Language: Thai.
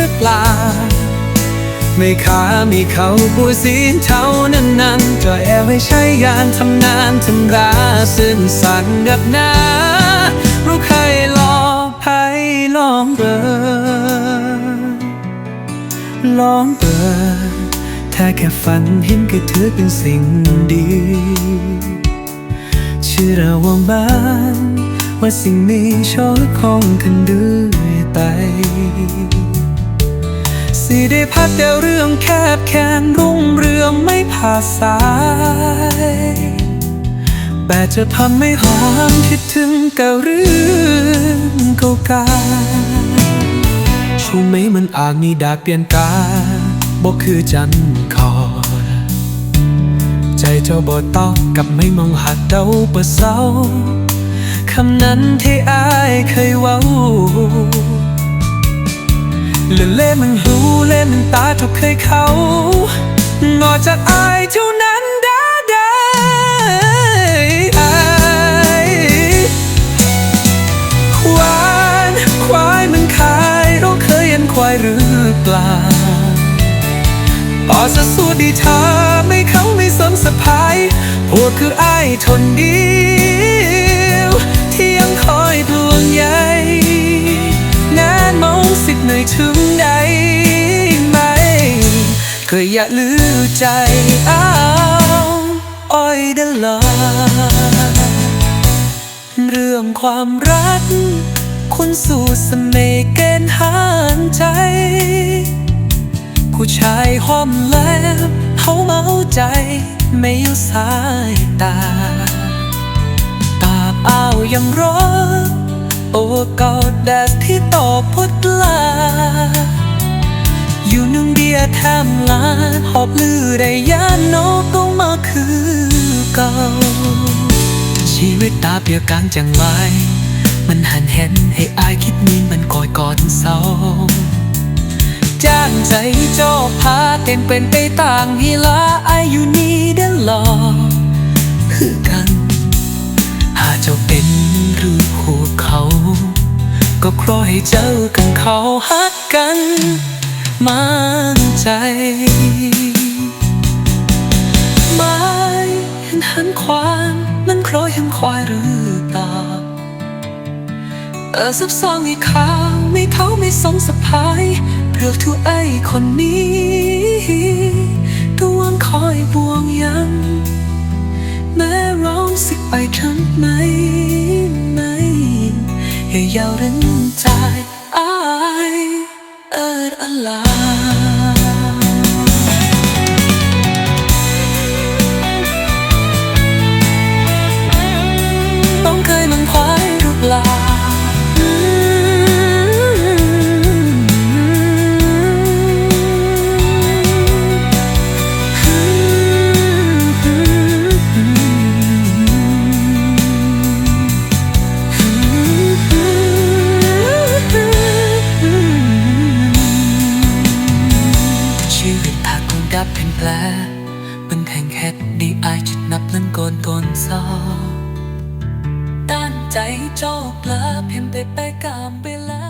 รือเปล่า ไม่ขาม่เขาผู้สินเท่านั้นนั้นก็แอบไม่ใช่ยานทำนานทำราซึ่งสั่งกับหน้ารู้ใครหลอกใครลองเบอลองเบอถ้าแค่ฝันเห็นก็ถือเป็นสิ่งดีเชื่อเราว่าบ้านว่าสิ่งนี้โชคคงขึ้นด้วยไต สิได้พัดเดวเรื่องแคบแค้นรุ่งเรืองไม่ผ่าสาย แต่จะทำให้หอมคิดถึงกับเรื่องเก่าๆช่วงไหมมันอาจมีดาเปลี่ยนกาบอกคือจันคอยใจเจ้าบ่ตอบกับไม่มองหัดเดาเปิดเศร้าคำนั้นที่อายเคยเว้า เล่นเล่มึงหูเล่นตาทุกเคยเขานอกจากอายเท่านั้นได้ได้อายควานควายมึงขายเราเคยเห็นควายหรือเปล่าพอสะสู้ดีเธอไม่เขาไม่สนสะพายพวกคืออายทนเดียวที่ยังคอยดวงใยา สิทธิ์หน่อยถึงได้ไหม ก็อย่าลือใจอ้าวอ้อยดลาเรื่องความรัก คุณสู่เสน่ห์เกณฑ์หานใจ ผู้ชายห้อมแลบเขาเมาใจไม่อยู่สายตา ตาอ้าวยังรอโอ้กอดแดดที่ตอบพุดลา แทมลานหอบลือได้ยานนกก็มาคือเก่า ชีวิตตาเปียกกลางจังไรมันหันเห็นให้อายคิดมีมันคอยก่อนเศร้าจ้างใจเจ้าพาเต็มเป็นไปต่างฮีลาอายอยู่นี่เดินหลอกคือกัน หาเจ้าเป็นหรือหัวเขา ก็ครอให้เจอกันเขาฮักกันมั่น ใจ ไม่เห็นหันความมันคล้อยเห็นควายหรือเปล่าเออซับซ้อนให้ข่าวไม่เขาไม่สงสะพายเพื่อทุกไอคนนี้ดวงคอยบวงยังแม้ร้องสิไปทำไมไม่อย่ายาวรื่องใจอายเอิดอลาต้ ยับเป็นแผลเป็นแห่งแฮดดีอายจุดนับนั้นโกนตนเศร้าด้านใจเจ้าปลาเพียงไปไปกามไปแล้ว